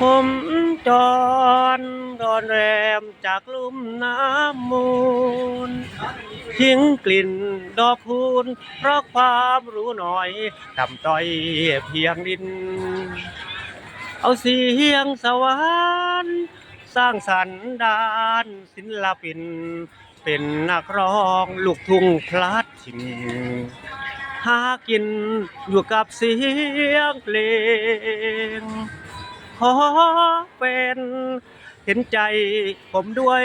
ผมจรรอนแรมจากลุ่มน้ำมูล ทิ้งกลิ่นดอกคูณเพราะความรู้หน่อยต่ำต้อยเพียงดิน เอาเสียงสวรรค์สร้างสรรค์ดานศิลปิน เป็นนักร้องลูกทุ่งพลัดถิ่นหากินอยู่กับเสียงเพลง ขอเป็นเห็นใจผมด้วย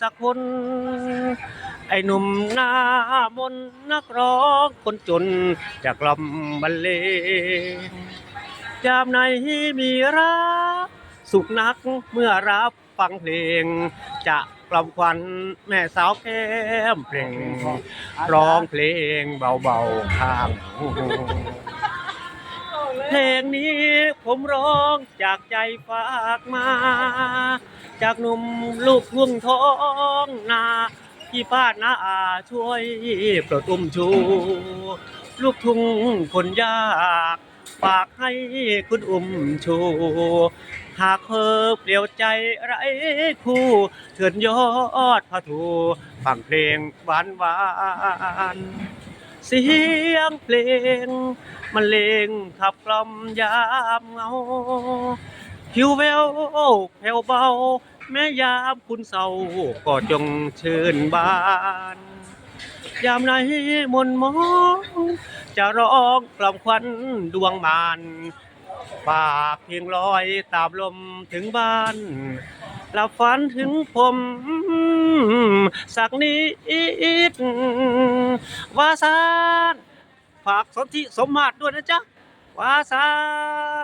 สักคน ไอ้หนุ่มหน้ามนนักร้องคนจนจากลำบรรเลงยามไหนมีรักสุขนักเมื่อรับฟังเพลง จะกล่อมควันแม่สาวแก้มเพลงร้องเพลงเบาๆข้างหู เพลงนี้ผมร้องจากใจฝากมา จากหนุ่มลูกทุ่งท้องนาที่บ้านนาอาช่วยโปรดอุ้มชู ลูกทุ่งคนยากฝากให้คุณอุ้มชู หากเพอเปลี่ยวใจไร้คู่เถิดยอดพระทูฟังเพลงหวานหวาน เสียงเพลงมันเลงขับกล่อมยามเงาผิวแววแผ่วเบา แม้ยามคุณเศร้าก็จงเชื่นบาน ยามไหนมนมอง จะร้องกล่อมควันดวงมานฝากเพียงลอยตามลมถึงบ้านหลับฝันถึงผม สักนิดวาสานฝากสนธิสมมาตรด้วยนะจ๊ะวาสาน